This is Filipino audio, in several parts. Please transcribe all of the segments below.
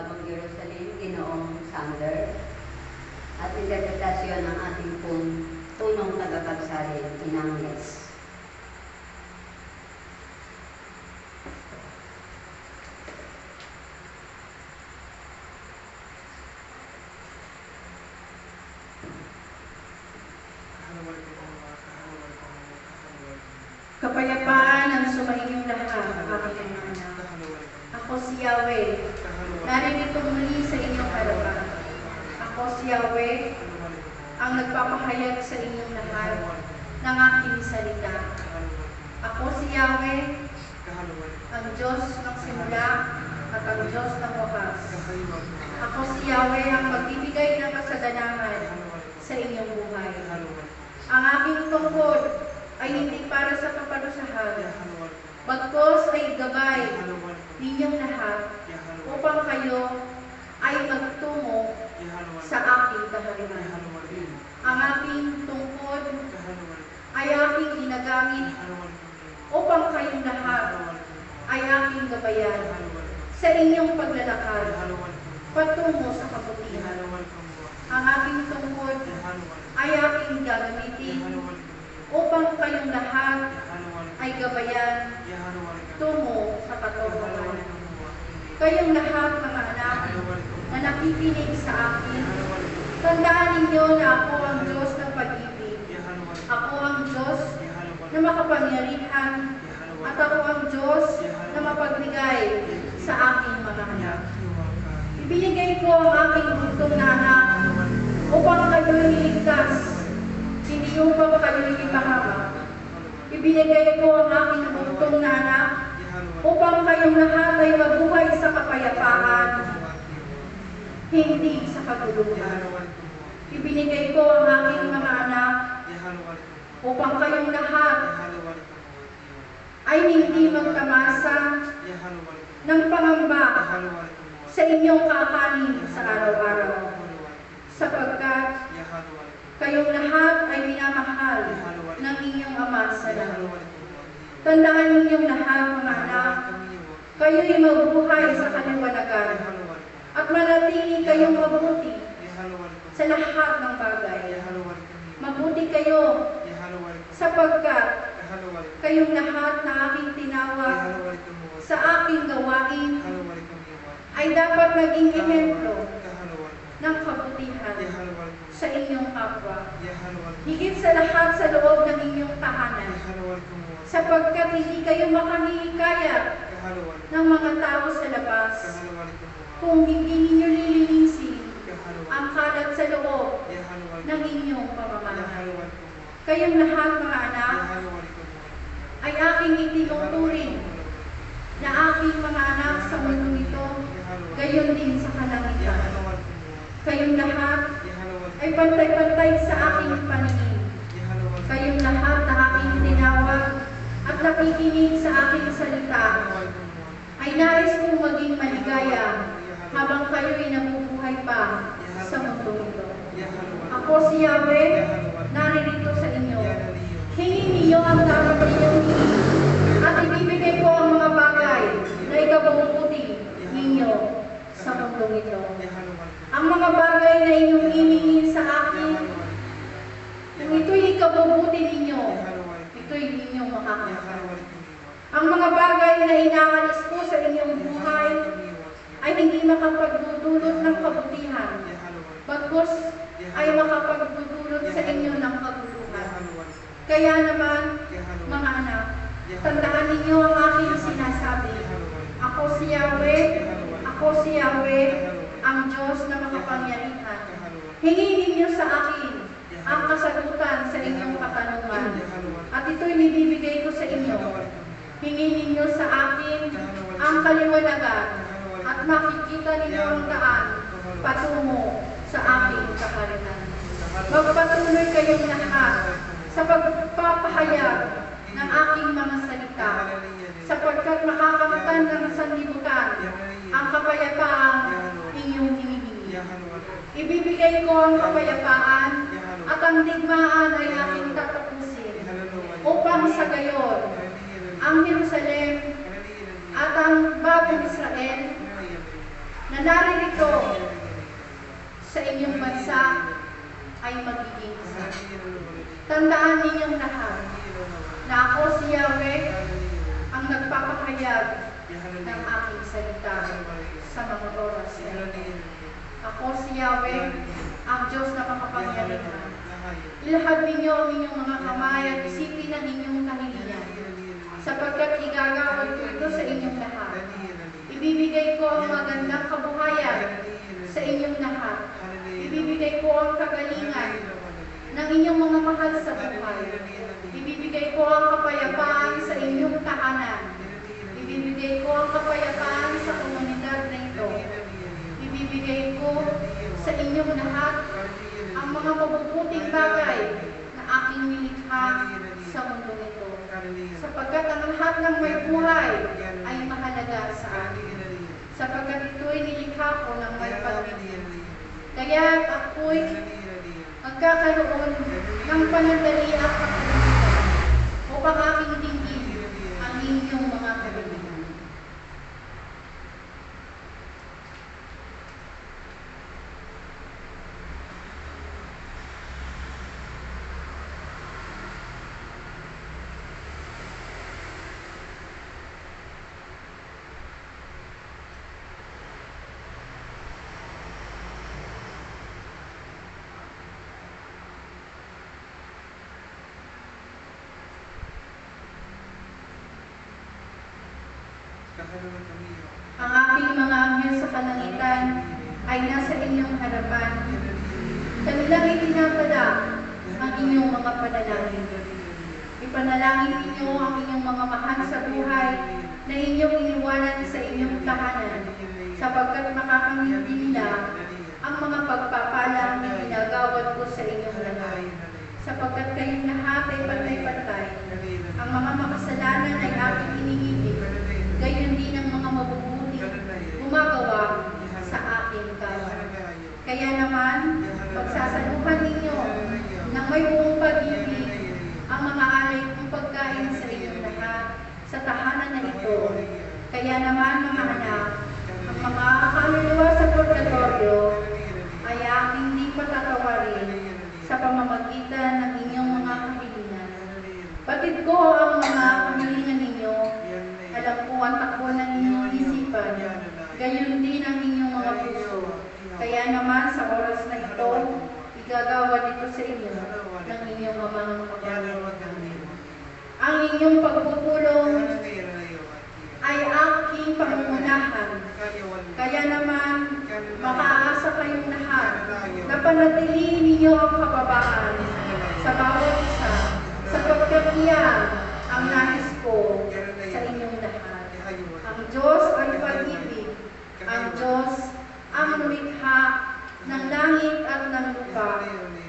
ng Jerusalem, Ginoong Sander, at interpretasyon ng ating pong punong tagapagsalin, Inang Les. Kapayapaan ang sumainyong lahat. Ako si Yahweh, narito muli sa inyong harapan. Ako si Yahweh, ang nagpapahayag sa inyong lahat ng aking salita. Ako si Yahweh, ang Diyos ng simula at ang Diyos ng wakas. Ako si Yahweh, ang magbibigay ng kasaganahan sa inyong buhay. Ang aking tungkol ay hindi para sa kaparusahan, bagkos ay gabay ninyong lahat upang kayo ay magtungo sa aking kahariman. Ang aking tungkod ay aking ginagamit upang kayong lahat ay aking gabayan sa inyong paglalakad patungo sa kabutihan. Ang aking tungkod ay aking gagamitin upang kayong lahat ay gabayan tungo sa katotohanan. Kayong lahat mga anak na nakikinig sa akin, tandaan ninyo na ako ang Diyos ng pag-ibig. Ako ang Diyos na makapangyarihan at ako ang Diyos na mapagbigay sa aking mga anak. Ibinigay ko ang aking bugtong na anak upang kayo'y iligtas, hindi upang kayo'y ipahamak. Ibinigay ko ang aking bugtong na upang kayong lahat ay mabuhay sa kapayapaan, hindi sa kaguluhan. Ibinigay ko ang aking mga anak upang kayong lahat ay hindi magtamasa ng pangamba sa inyong kakanin sa araw-araw, sapagkat kayong lahat ay minamahal ng inyong Ama sa langit. Tandaan ninyong lahat, mga anak, kayo'y mabuhay sa kaliwanagan at manatili kayong mabuti sa lahat ng bagay. Mabuti kayo sapagkat kayong lahat na aking tinawag sa aking gawain ay dapat naging ehemplo ng kabutihan sa inyong kapwa. Higit sa lahat sa loob ng inyong tahanan, sapagkat hindi kayo makahihikayat ng mga tao sa labas. Kung hindi ninyo lilinisin ang kalat sa loob ng inyong pamamahay. Kayong lahat mga anak ay aking itinuturing na aking mga anak sa mundo ito, gayon din sa kalangitan. Kayong lahat ay pantay-pantay sa aking paningin. Kayong lahat nakikinig sa aking salita ay nais kong maging maligaya habang kayo'y nabubuhay pa sa mundo ito. Ako si Yahweh, naririto sa inyo. Hingin ninyo ang dapat ninyong at ibibigay ko ang mga bagay na ikabubuti ninyo sa mundo ito. Ang mga bagay na inyong hiningin sa akin, kung ito'y ikabubuti ninyo, ito'y ninyong makakakaroon. Ang mga bagay na inaalis ko sa inyong buhay ay hindi makapagdudulot ng kabutihan, bagkus ay makapagdudulot sa inyo ng kaguluhan. Kaya naman, mga anak, tandaan ninyo ang aking sinasabi. Ako si Yahweh, ako si Yahweh, ang Diyos na makapangyarihan. Hingin ninyo sa akin ang kasagutan sa inyong katanungan. At ito'y ibibigay ko sa inyo. Hingin ninyo sa akin ang kaliwanagan at makikita ninyo ang daan patungo sa aking kaparinan. Magpatuloy kayong lahat sa pagpapahayag ng aking mga salita sapagkat makakamtan ng sanlibutan ang kapayapaang inyong hinihingi. Ibibigay ko ang kapayapaan at ang digmaan ay aking tatapusin upang sa gayon ang Jerusalem at ang bagong Israel na naririto sa inyong bansa ay magiging isa. Tandaan ninyong lahat na ako si Yahweh ang nagpapahayag ng aking salita sa mga oras. Ako si Yahweh, ang Diyos na makapangyarihan. Ilahad ninyo ang inyong mga kamay at isipin ang inyong kahilingan sapagkat igagawad ko ito sa inyong lahat. Ibibigay ko ang magandang kabuhayan sa inyong lahat. Ibibigay ko ang kagalingan ng inyong mga mahal sa buhay. Ibibigay ko ang kapayapaan sa inyong tahanan. Ibibigay ko ang kapayapaan sa komunidad na ito. Ibibigay ko sa inyong lahat ang mga mabubuting bagay na aking nilikha sa mundo ito. Sapagkat ang lahat ng may buhay ay mahalaga sa akin. Sapagkat ito'y nilikha ko ng may pagmamahal. Kaya ako'y magkakaroon ng panandali at kapalitan upang aking dinggin ang inyong mga kaibigan. Ang aking mga anghel sa kalangitan ay nasa inyong harapan. Kanilang itinatala ang inyong mga panalangin. Ipanalangin ninyo ang inyong mga mahal sa buhay na inyong iniwanan sa inyong tahanan sapagkat makakamit din nila ang mga pagpapalang na ginagawad ko sa inyong lahat. Sapagkat kayong lahat ay pantay-pantay. Ang mga makasalanan ay aking iniibig. Gayon din ang mga mabubuti. Gumagawa sa aking kawan. Kaya naman, pagsasaluhan ninyo ng may buong pag-ibig ang mga alay kong pagkain sa inyong lahat sa tahanan na ito. Kaya naman, mga anak, ang mga kaluluwa sa purgatorio ay aking di patatawarin sa pamamagitan ng inyong mga kahilingan. Batid ko ang mga kahilingan ninyo, alam ko ang takbo ng inyong isipan, gayon din ang inyong mga puso. Kaya naman sa oras na ito, igagawa dito sa inyo ng inyong mga kapatid. Ang inyong pagpupulong ay aking pangungunahan. Kaya naman, makaasa kayong lahat na panatilihin ninyo ang kababaan sa bawat isa sapagkat iyan ang nais ko sa inyong lahat. Ang Diyos ay pag-ibig. Ang Diyos ang lumikha ng langit at ng lupa.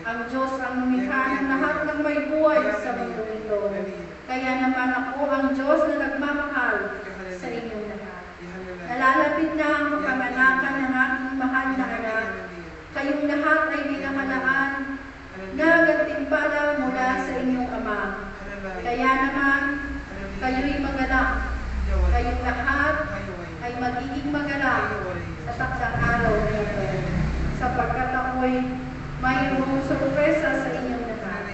Ang Diyos ang lumikha ng lahat ng may buhay sa mundo ito. Kaya naman ako ang Diyos na nagmamahal sa lahat. Nalalapit na ang kapanganakan ng aking mahal na anak. Kayong lahat ay binahalaan na gantimpala mula sa inyong ama. Kaya naman, kayo'y magalak. Kayong lahat ay magiging magalak sa takdang araw na ito. Sapagkat ako'y mayroong sorpresa sa inyong lahat.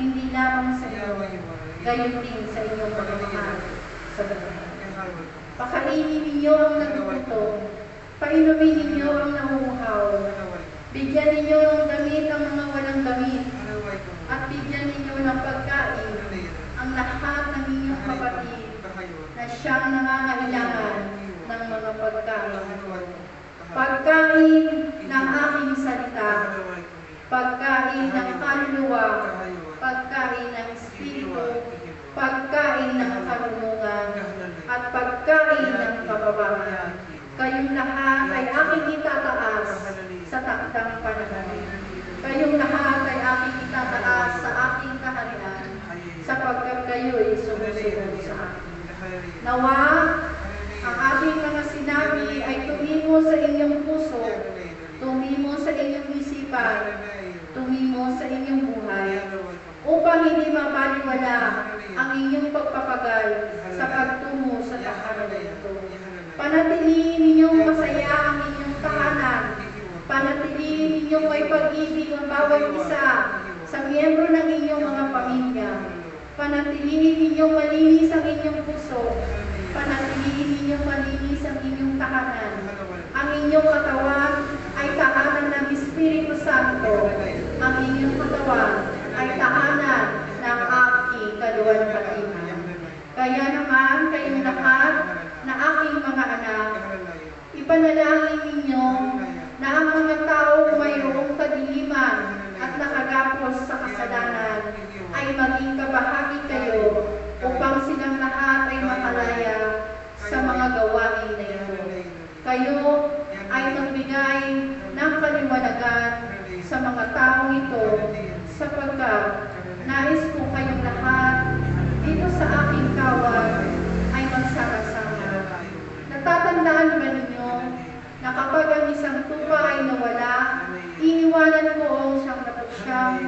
Hindi lamang sa inyo, gayon din sa inyong mga mahal sa buhay. Pakainin ninyo ang. Painumin ninyo ang nangunguhaw. Bigyan ninyo ng damit ang mga walang damit. At bigyan ninyo ng pagkain ang lahat ng inyong kapatid na siyang nangangailangan ng mga pagkain. Pagkain ng aking salita, pagkain ng kaluluwa, pagkain ng espiritu, pagkain ng karunungan, at pagkain ng kababayan. Kayong lahat ay aking itataas sa takdang panahon. Kayong lahat ay aking itataas sa aking kaharian, sapagkat kayo'y sumusunod sa akin. Nawa, ang aking mga sinabi ay tumimo sa inyong puso, tumimo sa inyong isipan, tumimo sa inyong buhay, upang hindi mapaliwala ang inyong pagpapagal sa pagtungo sa tahanan na ito. Panatilihin ninyong masaya ang inyong inyong may pag-ibig ang bawat isa sa miyembro ng inyong mga pamilya. Panatilihin ninyong malinis ang inyong puso. Panatilihin ninyong malinis ang inyong tahanan. Ang inyong katawan ay tahanan ng Espiritu Santo. Ang inyong katawan ay tahanan ng aking kaluwalhatian. Kaya naman kayong lahat mga anak, ipanalangin ninyo na ang mga taong mayroong kadiliman at nakagapos sa kasalanan ay maging kabahagi kayo upang silang lahat ay makalaya sa mga gawain na ito. Kayo ay magbigay ng kaliwanagan sa mga taong ito sapagkat nais ko kayong lahat dito sa aking kawal iniwanan ko ang siyang napusyang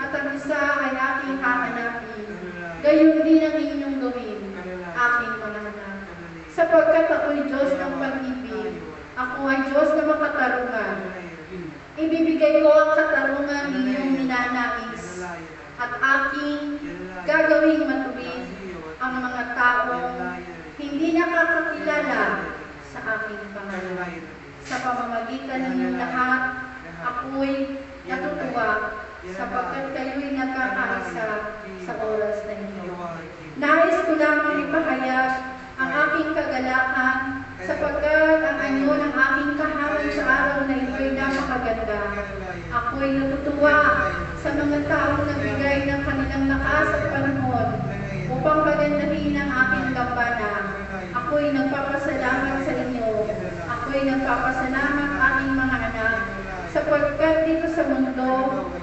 at ang isa ay aking hahanapin. Gayon din ang inyong gawin, aking mga anak. Sapagkat ako'y Diyos ng pag-ibig, ako ay Diyos na makatarungan. Ibibigay ko ang katarungan ninyong ninanais. At aking gagawing matuwid ang mga taong hindi nakakakilala sa aking pangalan. Sa pamamagitan ng lahat, ako'y natutuwa sapagkat kayo'y nagkakaisa sa oras na ito. Nais ko lamang ipahayag ang aking kagalakan sapagkat ang anyo ng aking kahanan sa araw na ito'y napakaganda. Ako'y natutuwa sa mga taong nagbigay ng kanilang lakas at panahon upang pagandahin ang aking gambana. Ako'y nagpapasalamat sa inyo. Ako'y nagpapasalamat aking mga anak sapagkat dito sa mundo,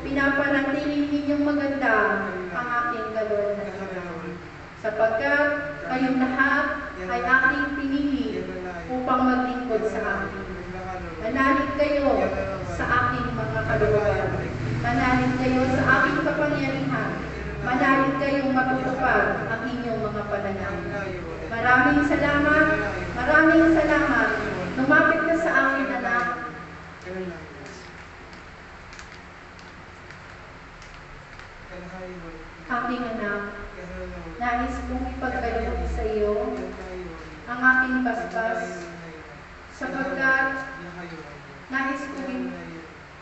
pinapanatili ninyong maganda ang aking kalooban. Sapagkat kayong lahat ay aking pinili upang maglingkod sa akin. Manalig kayo sa aking mga kalooban. Manalig kayo sa aking kapangyarihan. Manalig kayong matutupad ang inyong mga panalangin. Maraming salamat, maraming salamat. Lumapit ka sa akin, anak. Aking anak, nais kong ipagkaloob sa iyo ang aking basbas sapagkat nais kong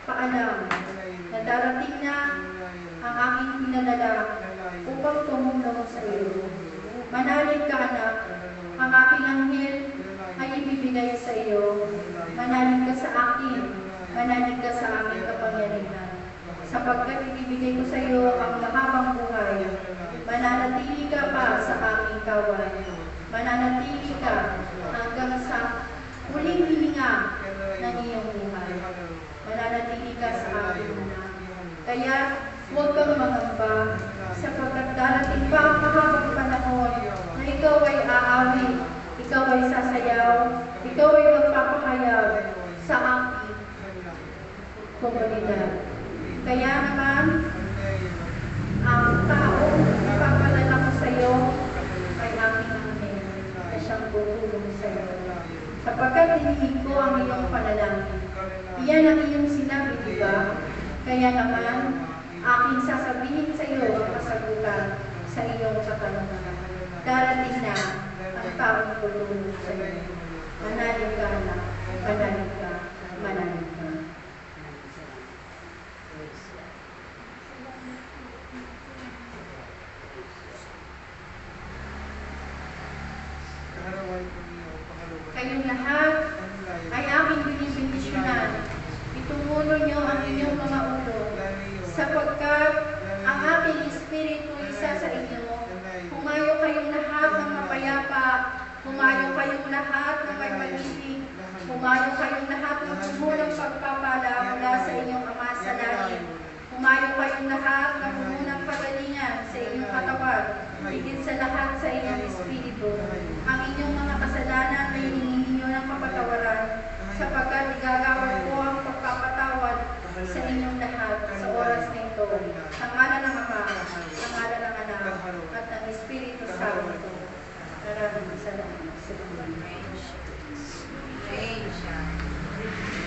paalam na darating na ang aking pinadala upang tumulong sa iyo. Manalig ka anak, ang aking anghel ay ibibigay sa iyo. Manalig ka sa akin, manalig ka sa aking kapangyarihan. Sapagkat ibibigay ko sa iyo ang mahabang buhay, mananatili ka pa sa aking kawan. Mananatili ka hanggang sa huling hininga ng iyong buhay. Mananatili ka sa aking anak. Kaya huwag kang mangamba sapagkat darating pa ang mahabang panahon na ikaw ay aawi, ikaw ay sasayaw, ikaw ay magpapahayag sa aking komunidad. Kaya naman, ang taong tutulong sa iyo. Sapagkat hinihingi ko ang iyong panalangin. Iyan ang iyong sinabi, di ba? Kaya naman, aking sasabihin sa iyo ang kasagutan sa iyong katanungan. Darating na ang taong tutulong sa iyo. Manalig ka na, manalig ka, manalig ka. Kayong lahat ay aking binibindisyonan. Itumulo niyo ang inyong mga ulo, sapagkat ang aking espiritu isa sa inyo. Humayo kayong lahat ng mapayapa, humayo kayong lahat ng may pag-ibig, humayo kayong lahat ng pumulang pagpapala mula sa inyong Ama sa langit. Humayo kayong lahat ng pumunang pagalingan sa inyong katawan, higit sa lahat sa inyong espiritu. Ang inyong mga kasalanan ay hinihingi ninyo ng kapatawaran, sapagkat igagawad ko ang pagpapatawad sa inyong lahat sa oras na ito. Sa ngala ng Ama, sa ngala ng Anak, at ng Espiritu Santo. Maraming salamat sa Panginoon. Praise God.